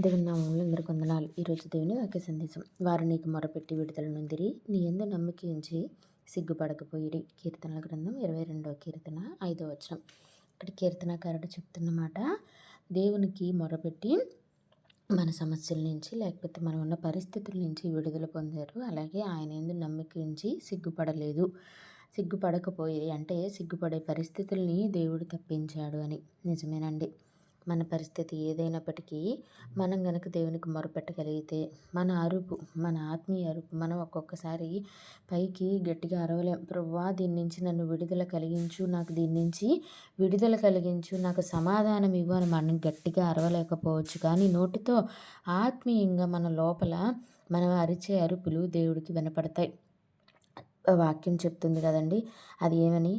దేవుని నామంలో అందరికి వందనాలు ఈరోజు దేవుని వాక్య సందేశం. వారు నీకు మొరపెట్టి విడుదల నుందిరి నీ ఎందు నమ్మిక ఉంచి సిగ్గుపడకపోయిరి. కీర్తనల గ్రంథం ఇరవై రెండవ కీర్తన ఐదో వచనం. ఇక్కడ కీర్తనకారుడు చెప్తున్నమాట దేవునికి మొరపెట్టి మన సమస్యల నుంచి లేకపోతే మనం ఉన్న పరిస్థితుల నుంచి విడుదల పొందారు. అలాగే ఆయన ఎందు నమ్మిక ఉంచి సిగ్గుపడలేదు. సిగ్గుపడకపోయి అంటే సిగ్గుపడే పరిస్థితుల్ని దేవుడు తప్పించాడు అని. నిజమేనండి. మన పరిస్థితి ఏదైనప్పటికీ మనం గనక దేవునికి మొరపెట్టగలిగితే మన అరుపు మన ఆత్మీయ అరుపు మనం ఒక్కొక్కసారి పైకి గట్టిగా అరవలేం. ప్రవ్వా దీని నుంచి నన్ను విడుదల కలిగించు నాకు దీని నుంచి విడుదల కలిగించు నాకు సమాధానం ఇవ్వు అని మనం గట్టిగా అరవలేకపోవచ్చు. కానీ నోటితో ఆత్మీయంగా మన లోపల మనం అరిచే అరుపులు దేవుడికి వినపడతాయి. వాక్యం చెప్తుంది కదండి అది ఏమని?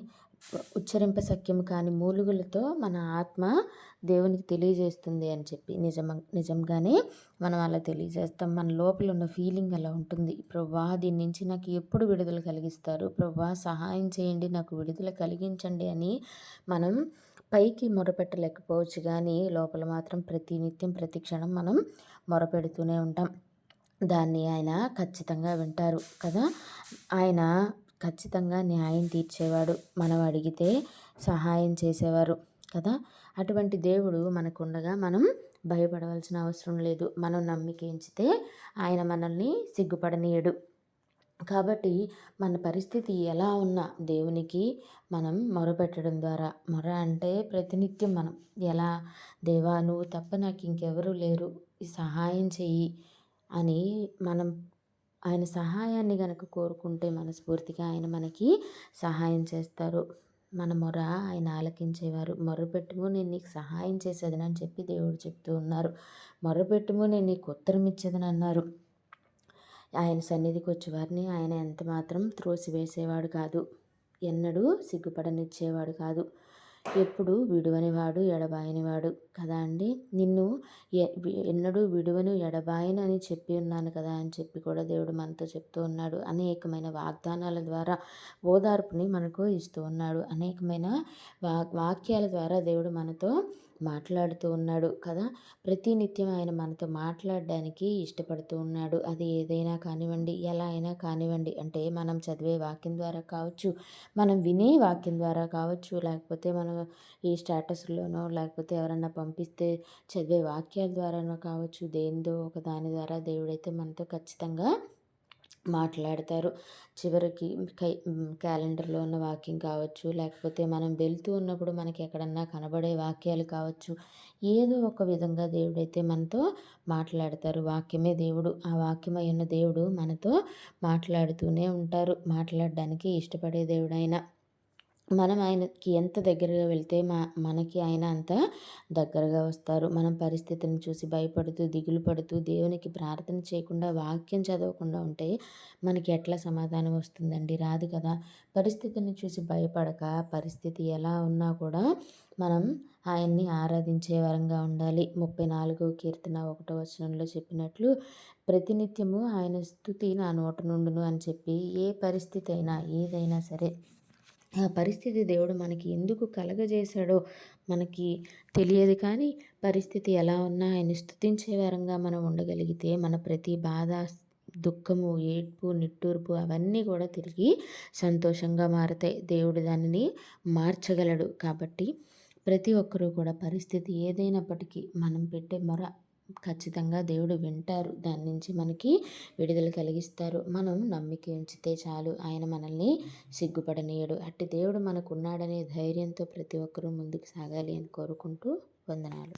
ఉచ్చరింప సఖ్యం కాని మూలుగులతో మన ఆత్మ దేవునికి తెలియజేస్తుంది అని చెప్పి నిజం నిజంగానే మనం అలా తెలియజేస్తాం. మన లోపల ఉన్న ఫీలింగ్ అలా ఉంటుంది. ప్రభా దీని నుంచి నాకు ఎప్పుడు విడుదల కలిగిస్తారు? ప్రభా సహాయం చేయండి నాకు విడుదల కలిగించండి అని మనం పైకి మొరపెట్టలేకపోవచ్చు. కానీ లోపల మాత్రం ప్రతి నిత్యం ప్రతి క్షణం మనం మొరపెడుతూనే ఉంటాం. దాన్ని ఆయన ఖచ్చితంగా వింటారు కదా. ఆయన ఖచ్చితంగా న్యాయం తీర్చేవాడు. మనం అడిగితే సహాయం చేసేవారు కదా. అటువంటి దేవుడు మనకుండగా మనం భయపడవలసిన అవసరం లేదు. మనం నమ్మిక ఎంచితే ఆయన మనల్ని సిగ్గుపడనీయడు. కాబట్టి మన పరిస్థితి ఎలా ఉన్నా దేవునికి మనం మొరపెట్టడం ద్వారా మొర అంటే ప్రతినిత్యం మనం. ఎలా? దేవా నువ్వు తప్ప నాకు ఇంకెవరూ లేరు. సహాయం చెయ్యి అని మనం ఆయన సహాయాన్ని గనక కోరుకుంటే మనస్ఫూర్తిగా ఆయన మనకి సహాయం చేస్తారు. మన మొర ఆయన ఆలకించేవారు. మొరపెట్టుము నేను నీకు సహాయం చేసేదని అని చెప్పి దేవుడు చెప్తూ ఉన్నారు. మొరపెట్టుము నేను నీకు ఉత్తరం ఇచ్చేదని అన్నారు. ఆయన సన్నిధికి వచ్చేవారిని ఆయన ఎంత మాత్రం త్రోసివేసేవాడు కాదు. ఎన్నడూ సిగ్గుపడనిచ్చేవాడు కాదు. ఎప్పుడు విడువనివాడు ఎడబాయనివాడు కదా అండి? నిన్ను ఎన్నడూ విడువను ఎడబాయను అని చెప్పి ఉన్నాను కదా అని చెప్పి కూడా దేవుడు మనతో చెప్తూ ఉన్నాడు. అనేకమైన వాగ్దానాల ద్వారా ఓదార్పుని మనకు ఇస్తూ ఉన్నాడు. అనేకమైన వా వాక్యాల ద్వారా దేవుడు మనతో మాట్లాడుతూ ఉన్నాడు కదా! ప్రతినిత్యం ఆయన మనతో మాట్లాడడానికి ఇష్టపడుతూ ఉన్నాడు. అది ఏదైనా కానివ్వండి ఎలా అయినా కానివ్వండి. అంటే మనం చదివే వాక్యం ద్వారా కావచ్చు మనం వినే వాక్యం ద్వారా కావచ్చు లేకపోతే మనం ఈ స్టేటస్లోనో లేకపోతే ఎవరన్నా పంపిస్తే చదివే వాక్యాల ద్వారానో కావచ్చు దేనిదో ఒక దాని ద్వారా దేవుడైతే మనతో ఖచ్చితంగా మాట్లాడతారు. చివరికి కై క్యాలెండర్లో ఉన్న వాక్యం కావచ్చు లేకపోతే మనం వెళ్తూ ఉన్నప్పుడు మనకి ఎక్కడన్నా కనబడే వాక్యాలు కావచ్చు ఏదో ఒక విధంగా దేవుడైతే మనతో మాట్లాడతారు. వాక్యమే దేవుడు. ఆ వాక్యమై ఉన్న దేవుడు మనతో మాట్లాడుతూనే ఉంటారు. మాట్లాడడానికి ఇష్టపడే దేవుడైనా. మనం ఆయనకి ఎంత దగ్గరగా వెళ్తే మా మనకి ఆయన అంత దగ్గరగా వస్తారు. మనం పరిస్థితిని చూసి భయపడుతూ దిగులు పడుతూ దేవునికి ప్రార్థన చేయకుండా వాక్యం చదవకుండా ఉంటే మనకి ఎట్లా సమాధానం వస్తుందండి? రాదు కదా. పరిస్థితిని చూసి భయపడక పరిస్థితి ఎలా ఉన్నా కూడా మనం ఆయన్ని ఆరాధించే వరంగా ఉండాలి. ముప్పై నాలుగో కీర్తన ఒకటో వచనంలో చెప్పినట్లు ప్రతినిత్యము ఆయన స్థుతి నా నోట నుండును అని చెప్పి ఏ పరిస్థితి అయినా ఏదైనా సరే ఆ పరిస్థితి దేవుడు మనకి ఎందుకు కలగజేశాడో మనకి తెలియదు కానీ పరిస్థితి ఎలా ఉన్నా ఆయన స్థుతించే వారంగా మనం ఉండగలిగితే మన ప్రతి బాధ దుఃఖము ఏడ్పు నిట్టూర్పు అవన్నీ కూడా తిరిగి సంతోషంగా మారతాయి. దేవుడు దానిని మార్చగలడు కాబట్టి ప్రతి ఒక్కరూ కూడా పరిస్థితి ఏదైనప్పటికీ మనం పెట్టే మొర ఖచ్చితంగా దేవుడు వింటారు. దాని నుంచి మనకి విడుదల కలిగిస్తారు. మనం నమ్మిక ఉంచితే చాలు. ఆయన మనల్ని సిగ్గుపడనీయడు. అట్టి దేవుడు మనకు ఉన్నాడనే ధైర్యంతో ప్రతి ఒక్కరూ ముందుకు సాగాలి అని కోరుకుంటూ వందనాలు.